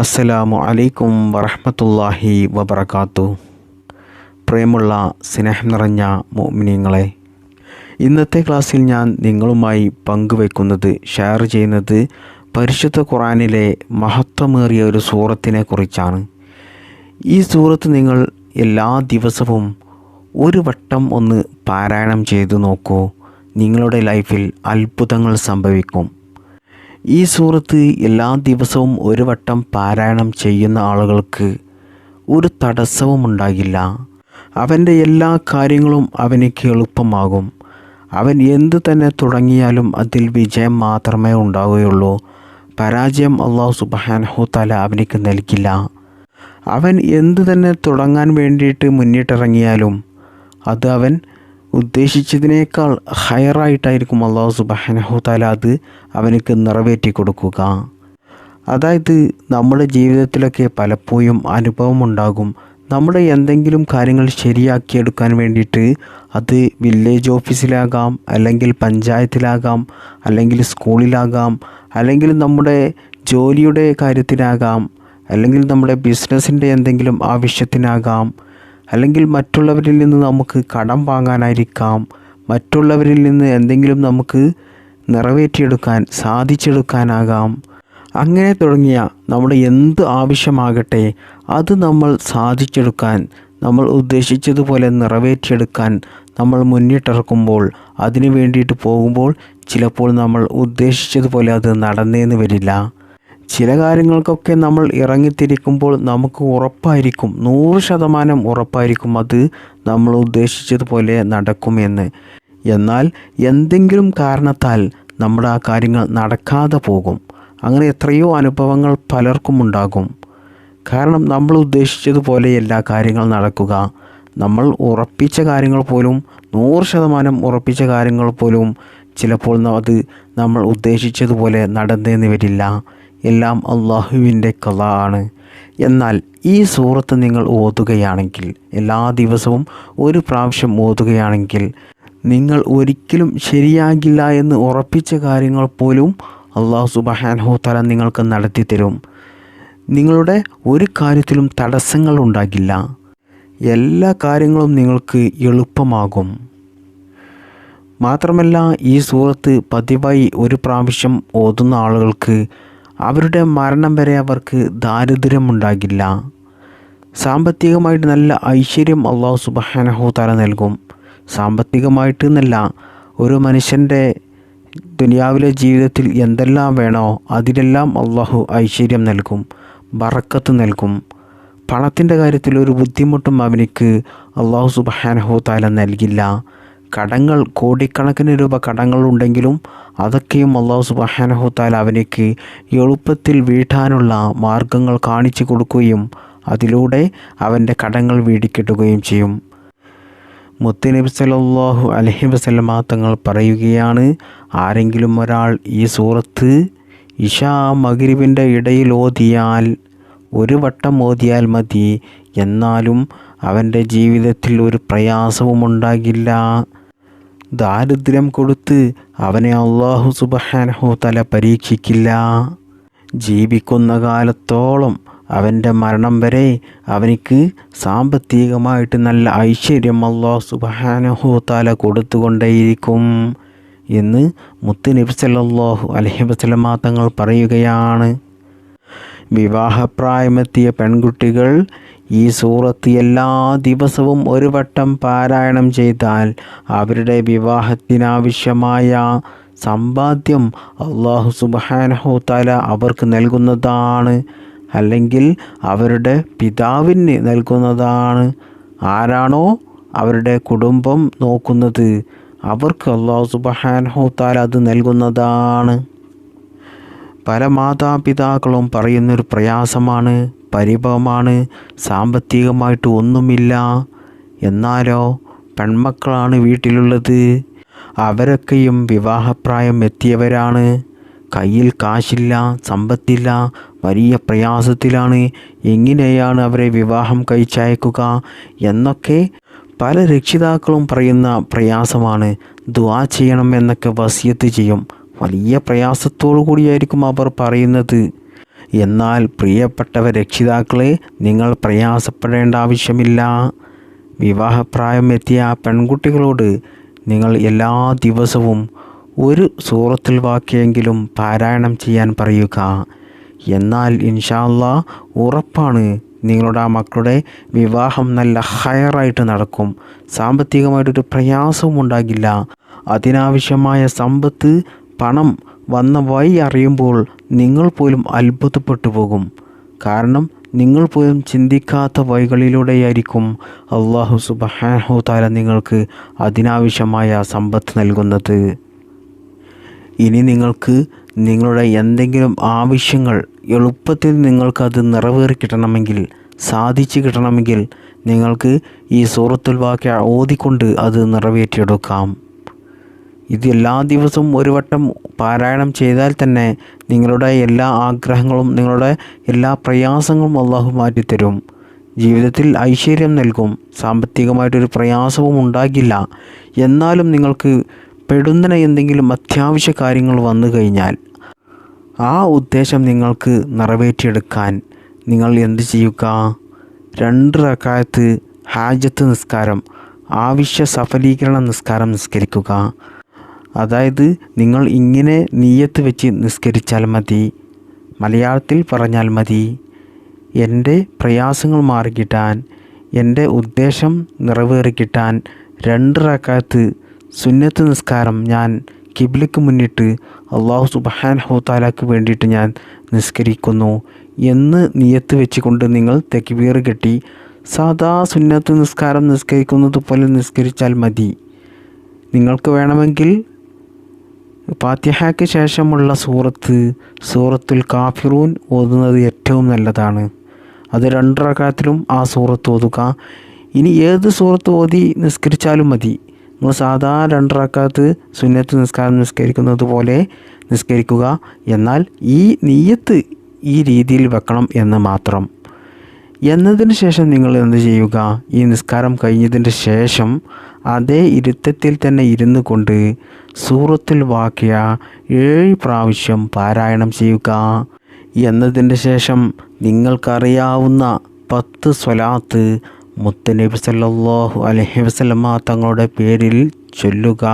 അസ്സലാമു അലൈക്കും വറഹമത്തല്ലാഹി വബർക്കാത്തു പ്രിയമുള്ള സ്നേഹം നിറഞ്ഞ മോമിനിയങ്ങളെ ഇന്നത്തെ ക്ലാസ്സിൽ ഞാൻ നിങ്ങളുമായി പങ്കുവെക്കുന്നത് ഷെയർ ചെയ്യുന്നത് പരിശുദ്ധ ഖുറാനിലെ മഹത്വമേറിയ ഒരു സൂറത്തിനെ കുറിച്ചാണ് ഈ സൂറത്ത് നിങ്ങൾ എല്ലാ ദിവസവും ഒരു വട്ടം ഒന്ന് പാരായണം ചെയ്തു നോക്കൂ. നിങ്ങളുടെ ലൈഫിൽ അത്ഭുതങ്ങൾ സംഭവിക്കും. ഈ സൂറത്ത് എല്ലാ ദിവസവും ഒരു വട്ടം പാരായണം ചെയ്യുന്ന ആളുകൾക്ക് ഒരു തടസ്സവും ഉണ്ടാകില്ല. അവന്റെ എല്ലാ കാര്യങ്ങളും അവനിക്ക് എളുപ്പമാകും. അവൻ എന്തു തന്നെ തുടങ്ങിയാലും അതിൽ വിജയം മാത്രമേ ഉണ്ടാവുകയുള്ളൂ. പരാജയം അള്ളാഹു സുബാനഹു തല അവനിക്ക് നൽകില്ല. അവൻ എന്തു തന്നെ തുടങ്ങാൻ വേണ്ടിയിട്ട് മുന്നിട്ടിറങ്ങിയാലും അത് അവൻ ഉദ്ദേശിച്ചതിനേക്കാൾ ഹയറായിട്ടായിരിക്കും അള്ളാഹു സുബാനഹുതാല അത് അവനക്ക് നിറവേറ്റി കൊടുക്കുക. അതായത് നമ്മുടെ ജീവിതത്തിലൊക്കെ പലപ്പോഴും അനുഭവമുണ്ടാകും. നമ്മുടെ എന്തെങ്കിലും കാര്യങ്ങൾ ശരിയാക്കിയെടുക്കാൻ വേണ്ടിയിട്ട് അത് വില്ലേജ് ഓഫീസിലാകാം അല്ലെങ്കിൽ പഞ്ചായത്തിലാകാം അല്ലെങ്കിൽ സ്കൂളിലാകാം അല്ലെങ്കിൽ നമ്മുടെ ജോലിയുടെ കാര്യത്തിനാകാം അല്ലെങ്കിൽ നമ്മുടെ ബിസിനസ്സിന്റെ എന്തെങ്കിലും ആവശ്യത്തിനാകാം അല്ലെങ്കിൽ മറ്റുള്ളവരിൽ നിന്ന് നമുക്ക് കടം വാങ്ങാനായിരിക്കാം. മറ്റുള്ളവരിൽ നിന്ന് എന്തെങ്കിലും നമുക്ക് നിറവേറ്റിയെടുക്കാൻ സാധിച്ചെടുക്കാനാകാം. അങ്ങനെ തുടങ്ങിയ നമ്മുടെ എന്ത് ആവശ്യമാകട്ടെ അത് നമ്മൾ സാധിച്ചെടുക്കാൻ നമ്മൾ ഉദ്ദേശിച്ചതുപോലെ നിറവേറ്റിയെടുക്കാൻ നമ്മൾ മുന്നിട്ടിറക്കുമ്പോൾ അതിനു വേണ്ടിയിട്ട് പോകുമ്പോൾ ചിലപ്പോൾ നമ്മൾ ഉദ്ദേശിച്ചതുപോലെ അത് നടന്നേന്ന് വരില്ല. ചില കാര്യങ്ങൾക്കൊക്കെ നമ്മൾ ഇറങ്ങിത്തിരിക്കുമ്പോൾ നമുക്ക് ഉറപ്പായിരിക്കും. നൂറ് ശതമാനം ഉറപ്പായിരിക്കും അത് നമ്മൾ ഉദ്ദേശിച്ചതുപോലെ നടക്കുമെന്ന്. എന്നാൽ എന്തെങ്കിലും കാരണത്താൽ നമ്മുടെ ആ കാര്യങ്ങൾ നടക്കാതെ പോകും. അങ്ങനെ എത്രയോ അനുഭവങ്ങൾ പലർക്കും ഉണ്ടാകും. കാരണം നമ്മൾ ഉദ്ദേശിച്ചതുപോലെ എല്ലാ കാര്യങ്ങൾ നടക്കുക. നമ്മൾ ഉറപ്പിച്ച കാര്യങ്ങൾ പോലും നൂറ് ശതമാനം ഉറപ്പിച്ച കാര്യങ്ങൾ പോലും ചിലപ്പോൾ അത് നമ്മൾ ഉദ്ദേശിച്ചതുപോലെ നടന്നേന്ന് വരില്ല. എല്ലാം അള്ളാഹുവിന്റെ കഥ ആണ് എന്നാൽ ഈ സൂറത്ത് നിങ്ങൾ ഓതുകയാണെങ്കിൽ എല്ലാ ദിവസവും ഒരു പ്രാവശ്യം ഓതുകയാണെങ്കിൽ നിങ്ങൾ ഒരിക്കലും ശരിയാകില്ല എന്ന് ഉറപ്പിച്ച കാര്യങ്ങൾ പോലും അള്ളാഹു സുബഹാൻഹു തല നിങ്ങൾക്ക് നടത്തി തരും. നിങ്ങളുടെ ഒരു കാര്യത്തിലും തടസ്സങ്ങൾ ഉണ്ടാകില്ല. എല്ലാ കാര്യങ്ങളും നിങ്ങൾക്ക് എളുപ്പമാകും. മാത്രമല്ല ഈ സൂറത്ത് പതിവായി ഒരു പ്രാവശ്യം ഓതുന്ന ആളുകൾക്ക് അവരുടെ മരണം വരെ അവർക്ക് ദാരിദ്ര്യമുണ്ടാകില്ല. സാമ്പത്തികമായിട്ട് നല്ല ഐശ്വര്യം അള്ളാഹു സുബഹാനഹു തല നൽകും. സാമ്പത്തികമായിട്ട് എന്നല്ല ഒരു മനുഷ്യന്റെ ദുനിയാവിലെ ജീവിതത്തിൽ എന്തെല്ലാം വേണോ അതിലെല്ലാം അള്ളാഹു ഐശ്വര്യം നൽകും ബറക്കത്ത് നൽകും. പണത്തിന്റെ കാര്യത്തിൽ ഒരു ബുദ്ധിമുട്ടും അവനിക്ക് അള്ളാഹു സുബഹാനഹു താല നൽകില്ല. കടങ്ങൾ കോടിക്കണക്കിന് രൂപ കടങ്ങളുണ്ടെങ്കിലും അതൊക്കെയും അള്ളാഹു സുബാനഹുത്താൽ അവനേക്ക് എളുപ്പത്തിൽ വീട്ടാനുള്ള മാർഗങ്ങൾ കാണിച്ചു കൊടുക്കുകയും അതിലൂടെ അവന്റെ കടങ്ങൾ വീടിക്കിട്ടുകയും ചെയ്യും. മുത്തനബി സല്ലല്ലാഹു അലഹി വസല്ലമ തങ്ങൾ പറയുകയാണ് ആരെങ്കിലും ഒരാൾ ഈ സൂറത്ത് ഇഷാ മഗ്രിബിന്റെ ഇടയിൽ ഓതിയാൽ ഒരു വട്ടം ഓതിയാൽ മതി. എന്നാലും അവന്റെ ജീവിതത്തിൽ ഒരു പ്രയാസവും ഉണ്ടാകില്ല. ദാരിദ്ര്യം കൊടുത്ത് അവനെ അള്ളാഹു സുബഹാനഹു തല പരീക്ഷിക്കില്ല. ജീവിക്കുന്ന കാലത്തോളം അവന്റെ മരണം വരെ അവനിക്ക് സാമ്പത്തികമായിട്ട് നല്ല ഐശ്വര്യം അള്ളാഹു സുബഹാനഹു തല കൊടുത്തുകൊണ്ടേയിരിക്കും എന്ന് മുത്ത് നബി സല്ലാഹു അലഹി വസല്ലമ തങ്ങൾ പറയുകയാണ്. വിവാഹപ്രായമെത്തിയ പെൺകുട്ടികൾ ഈ സൂറത്ത് എല്ലാ ദിവസവും ഒരു വട്ടം പാരായണം ചെയ്താൽ അവരുടെ വിവാഹത്തിനാവശ്യമായ സമ്പാദ്യം അള്ളാഹു സുബാനഹു താല അവർക്ക് നൽകുന്നതാണ്. അല്ലെങ്കിൽ അവരുടെ പിതാവിന് നൽകുന്നതാണ്. ആരാണോ അവരുടെ കുടുംബം നോക്കുന്നത് അവർക്ക് അള്ളാഹു സുബാനഹു താല അത് നൽകുന്നതാണ്. പല മാതാപിതാക്കളും പറയുന്നൊരു പ്രയാസമാണ് പരിഭവമാണ്. സാമ്പത്തികമായിട്ട് ഒന്നുമില്ല. എന്നാലോ പെൺമക്കളാണ് വീട്ടിലുള്ളത്. അവരൊക്കെയും വിവാഹപ്രായം എത്തിയവരാണ്. കയ്യിൽ കാശില്ല സമ്പത്തില്ല വലിയ പ്രയാസത്തിലാണ് എങ്ങനെയാണ് അവരെ വിവാഹം കഴിച്ചയക്കുക എന്നൊക്കെ പല രക്ഷിതാക്കളും പറയുന്ന പ്രയാസമാണ്. ദുവാ ചെയ്യണം എന്നൊക്കെ വസിയത്ത് ചെയ്യും. വലിയ പ്രയാസത്തോടു കൂടിയായിരിക്കും അവർ പറയുന്നത്. എന്നാൽ പ്രിയപ്പെട്ടവ രക്ഷിതാക്കളെ നിങ്ങൾ പ്രയാസപ്പെടേണ്ട ആവശ്യമില്ല. വിവാഹപ്രായം എത്തിയ ആ പെൺകുട്ടികളോട് നിങ്ങൾ എല്ലാ ദിവസവും ഒരു സൂറത്തിൽ വാക്കിയെങ്കിലും പാരായണം ചെയ്യാൻ പറയുക. എന്നാൽ ഇൻഷാല്ല ഉറപ്പാണ് നിങ്ങളുടെ ആ മക്കളുടെ വിവാഹം നല്ല ഹയറായിട്ട് നടക്കും. സാമ്പത്തികമായിട്ടൊരു പ്രയാസവും ഉണ്ടാകില്ല. അതിനാവശ്യമായ സമ്പത്ത് പണം വന്ന വഴി അറിയുമ്പോൾ നിങ്ങൾ പോലും അത്ഭുതപ്പെട്ടു പോകും. കാരണം നിങ്ങൾ പോലും ചിന്തിക്കാത്ത വഴികളിലൂടെയായിരിക്കും അള്ളാഹു സുബഹാനഹു താല നിങ്ങൾക്ക് അതിനാവശ്യമായ സമ്പത്ത് നൽകുന്നത്. ഇനി നിങ്ങൾക്ക് നിങ്ങളുടെ എന്തെങ്കിലും ആവശ്യങ്ങൾ എളുപ്പത്തിൽ നിങ്ങൾക്കത് നിറവേറി കിട്ടണമെങ്കിൽ സാധിച്ചു കിട്ടണമെങ്കിൽ നിങ്ങൾക്ക് ഈ സൂറത്തുൽ വാക്യ ഓതിക്കൊണ്ട് അത് നിറവേറ്റിയെടുക്കാം. ഇത് എല്ലാ ദിവസവും ഒരു വട്ടം പാരായണം ചെയ്താൽ തന്നെ നിങ്ങളുടെ എല്ലാ ആഗ്രഹങ്ങളും നിങ്ങളുടെ എല്ലാ പ്രയാസങ്ങളും അള്ളാഹു മാറ്റിത്തരും. ജീവിതത്തിൽ ഐശ്വര്യം നൽകും. സാമ്പത്തികമായിട്ടൊരു പ്രയാസവും ഉണ്ടാകില്ല. എന്നാലും നിങ്ങൾക്ക് പെടുന്നന എന്തെങ്കിലും അത്യാവശ്യ കാര്യങ്ങൾ വന്നു കഴിഞ്ഞാൽ ആ ഉദ്ദേശം നിങ്ങൾക്ക് നിറവേറ്റിയെടുക്കാൻ നിങ്ങൾ എന്ത് ചെയ്യുക? രണ്ട് റക്കായത്ത് ഹാജത്ത് നിസ്കാരം ആവശ്യ സഫലീകരണ നിസ്കാരം നിസ്കരിക്കുക. അതായത് നിങ്ങൾ ഇങ്ങനെ നീയത്ത് വെച്ച് നിസ്കരിച്ചാൽ മതി. മലയാളത്തിൽ പറഞ്ഞാൽ മതി. എന്റെ പ്രയാസങ്ങൾ മാറിക്കിട്ടാൻ എന്റെ ഉദ്ദേശം നിറവേറിക്കിട്ടാൻ രണ്ട് റക്കാത്ത് സുന്നത്ത് നിസ്കാരം ഞാൻ കിബിലയ്ക്ക് മുന്നിട്ട് അള്ളാഹു സുബഹാൻ ഹോത്താലാക്ക് വേണ്ടിയിട്ട് ഞാൻ നിസ്കരിക്കുന്നു എന്ന് നിയത്ത് വെച്ചുകൊണ്ട് നിങ്ങൾ തെക്കിബീർ കെട്ടി സാധാ സുന്നത്ത് നിസ്കാരം നിസ്കരിക്കുന്നത് പോലെ നിസ്കരിച്ചാൽ മതി. നിങ്ങൾക്ക് വേണമെങ്കിൽ ഫാത്തിഹയ്ക്ക് ശേഷമുള്ള സൂറത്ത് സൂറത്തുൽ കാഫിറൂൻ ഓതുന്നത് ഏറ്റവും നല്ലതാണ്. അത് രണ്ടറക്കാത്തിലും ആ സൂറത്ത് ഓതുക. ഇനി ഏത് സൂറത്ത് ഓതി നിസ്കരിച്ചാലും മതി. നിങ്ങൾ സാധാ രണ്ടറക്കാത്ത് സുന്നത്ത് നിസ്കാരം നിസ്കരിക്കുന്നത് പോലെ നിസ്കരിക്കുക. എന്നാൽ ഈ നീയത്ത് ഈ രീതിയിൽ വെക്കണം എന്ന് മാത്രം. എന്നതിന് ശേഷം നിങ്ങൾ എന്ത് ചെയ്യുക? ഈ നിസ്കാരം കഴിഞ്ഞതിന് ശേഷം അതേ ഇരുത്തത്തിൽ തന്നെ ഇരുന്നു കൊണ്ട് സൂറത്തിൽ വാക്കിയ ഏഴ് പ്രാവശ്യം പാരായണം ചെയ്യുക. എന്നതിന് ശേഷം നിങ്ങൾക്കറിയാവുന്ന പത്ത് സ്വലാത്ത് മുത്തനബി സല്ലാഹു അലഹി വസ്ലമ തങ്ങളുടെ പേരിൽ ചൊല്ലുക.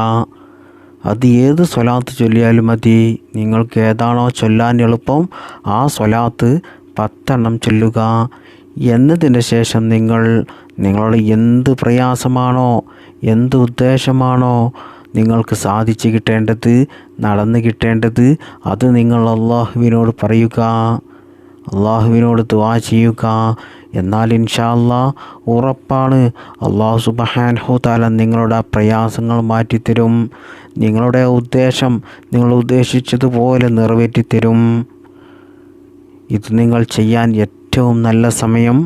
അത് ഏത് സ്വലാത്ത് ചൊല്ലിയാലും മതി. നിങ്ങൾക്ക് ഏതാണോ ചൊല്ലാൻ എളുപ്പം ആ സ്വലാത്ത് പത്തെണ്ണം ചൊല്ലുക. എന്നതിന് ശേഷം നിങ്ങൾ നിങ്ങളുടെ എന്ത് പ്രയാസമാണോ എന്ത് ഉദ്ദേശമാണോ നിങ്ങൾക്ക് സാധിച്ചു കിട്ടേണ്ടത് നടന്നു കിട്ടേണ്ടത് അത് നിങ്ങൾ അള്ളാഹുവിനോട് പറയുക അള്ളാഹുവിനോട് ദുവാ ചെയ്യുക. എന്നാൽ ഇൻഷാല്ലാ ഉറപ്പാണ് അള്ളാഹു സുബഹാൻഹു താല നിങ്ങളുടെ പ്രയാസങ്ങൾ മാറ്റിത്തരും. നിങ്ങളുടെ ഉദ്ദേശം നിങ്ങൾ ഉദ്ദേശിച്ചതുപോലെ നിറവേറ്റിത്തരും. ഇത് നിങ്ങൾ ചെയ്യാൻ ഏറ്റവും നല്ല സമയം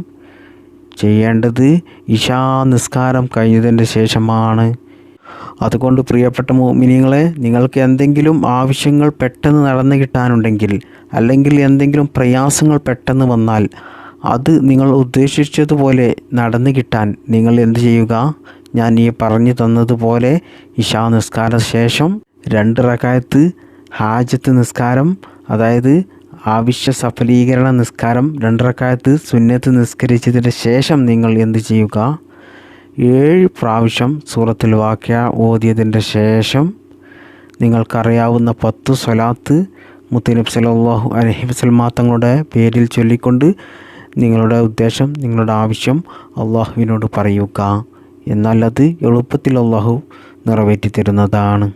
ചെയ്യേണ്ടത് ഇഷാ നിസ്കാരം കഴിഞ്ഞതിന്റെ ശേഷമാണ്. അതുകൊണ്ട് പ്രിയപ്പെട്ട മോമിനിങ്ങളെ നിങ്ങൾക്ക് എന്തെങ്കിലും ആവശ്യങ്ങൾ പെട്ടെന്ന് നടന്നു കിട്ടാനുണ്ടെങ്കിൽ അല്ലെങ്കിൽ എന്തെങ്കിലും പ്രയാസങ്ങൾ പെട്ടെന്ന് വന്നാൽ അത് നിങ്ങൾ ഉദ്ദേശിച്ചതുപോലെ നടന്നു കിട്ടാൻ നിങ്ങൾ എന്ത് ചെയ്യുക? ഞാൻ ഈ പറഞ്ഞു തന്നതുപോലെ ഇഷാ നിസ്കാര ശേഷം രണ്ട് റകായത്ത് ഹാജത്ത് നിസ്കാരം അതായത് ആവശ്യ സഫലീകരണ നിസ്കാരം രണ്ടരക്കാലത്ത് സുന്നത്ത് നിസ്കരിച്ചതിന് ശേഷം നിങ്ങൾ എന്ത് ചെയ്യുക? ഏഴ് പ്രാവശ്യം സൂറത്തിൽ വാക്യ ഓതിയതിന്റെ ശേഷം നിങ്ങൾക്കറിയാവുന്ന പത്ത് സ്വലാത്ത് മുത്തനബ് സലാഹു അലഹി വസ്ലമാ തങ്ങളുടെ പേരിൽ ചൊല്ലിക്കൊണ്ട് നിങ്ങളുടെ ഉദ്ദേശം നിങ്ങളുടെ ആവശ്യം അള്ളാഹുവിനോട് പറയുക. എന്നാൽ അത് എളുപ്പത്തിൽ അള്ളാഹു നിറവേറ്റി തരുന്നതാണ്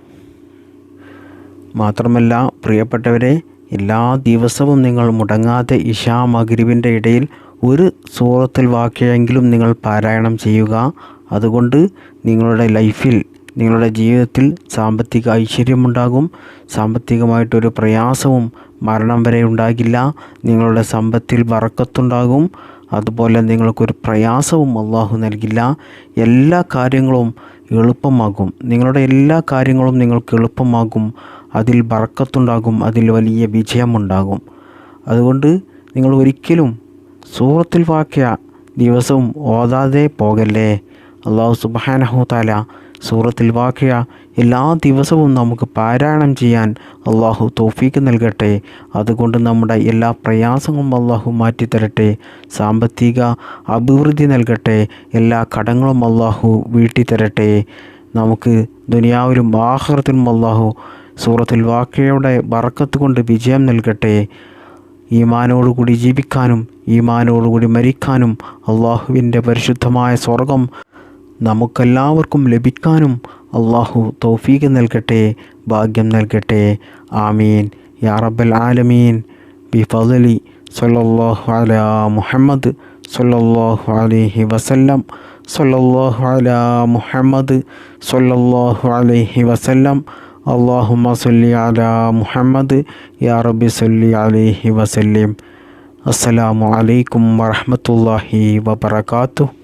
മാത്രമല്ല പ്രിയപ്പെട്ടവരെ എല്ലാ ദിവസവും നിങ്ങൾ മുടങ്ങാതെ ഇഷാ മഗ്രിബിന്റെ ഇടയിൽ ഒരു സൂറത്തിൽ വാക്കിയെങ്കിലും നിങ്ങൾ പാരായണം ചെയ്യുക. അതുകൊണ്ട് നിങ്ങളുടെ ലൈഫിൽ നിങ്ങളുടെ ജീവിതത്തിൽ സാമ്പത്തിക ഐശ്വര്യമുണ്ടാകും. സാമ്പത്തികമായിട്ടൊരു പ്രയാസവും മരണം വരെ ഉണ്ടാകില്ല. നിങ്ങളുടെ സമ്പത്തിൽ വറക്കത്തുണ്ടാകും. അതുപോലെ നിങ്ങൾക്കൊരു പ്രയാസവും അള്ളാഹു നൽകില്ല. എല്ലാ കാര്യങ്ങളും എളുപ്പമാകും. നിങ്ങളുടെ എല്ലാ കാര്യങ്ങളും നിങ്ങൾക്ക് എളുപ്പമാകും. അതിൽ ബർക്കത്തുണ്ടാകും അതിൽ വലിയ വിജയമുണ്ടാകും. അതുകൊണ്ട് നിങ്ങൾ ഒരിക്കലും സൂറത്തിൽ വാക്യ ദിവസവും ഓതാതെ പോകല്ലേ. അള്ളാഹു സുബാനഹു താല സൂറത്തിൽ വാക്യ എല്ലാ ദിവസവും നമുക്ക് പാരായണം ചെയ്യാൻ അള്ളാഹു തോഫീക്ക് നൽകട്ടെ. അതുകൊണ്ട് നമ്മുടെ എല്ലാ പ്രയാസങ്ങളും അള്ളാഹു മാറ്റിത്തരട്ടെ. സാമ്പത്തിക അഭിവൃദ്ധി നൽകട്ടെ. എല്ലാ കടങ്ങളും അള്ളാഹു വീട്ടിത്തരട്ടെ. നമുക്ക് ദുനിയാവിലും ആഹ്റത്തിലും അള്ളാഹു സൂറത്തുൽ വാക്കയുടെ ബറക്കത്ത് കൊണ്ട് വിജയം നൽകട്ടെ. ഈമാനോടുകൂടി ജീവിക്കാനും ഈമാനോടുകൂടി മരിക്കാനും അള്ളാഹുവിന്റെ പരിശുദ്ധമായ സ്വർഗം നമുക്കെല്ലാവർക്കും ലഭിക്കാനും അള്ളാഹു തൗഫീഖ് നൽകട്ടെ ഭാഗ്യം നൽകട്ടെ. ആമീൻ. യാ റബ്ബൽ ആലമീൻ. ബി ഫലി സല്ലല്ലാഹു അല മുഹമ്മദ് സല്ലല്ലാഹു അലൈഹി വസല്ലം. സല്ലല്ലാഹു അല മുഹമ്മദ് സല്ലല്ലാഹു അലൈഹി വസല്ലം. അള്ളാഹുമ്മ സല്ലി അലാ മുഹമ്മദ് യാ റബി സല്ലി അലൈഹി വസല്ലിം. അസ്സലാമു അലൈക്കും വറഹമത്തല്ലാഹി വബറകാതുഹു.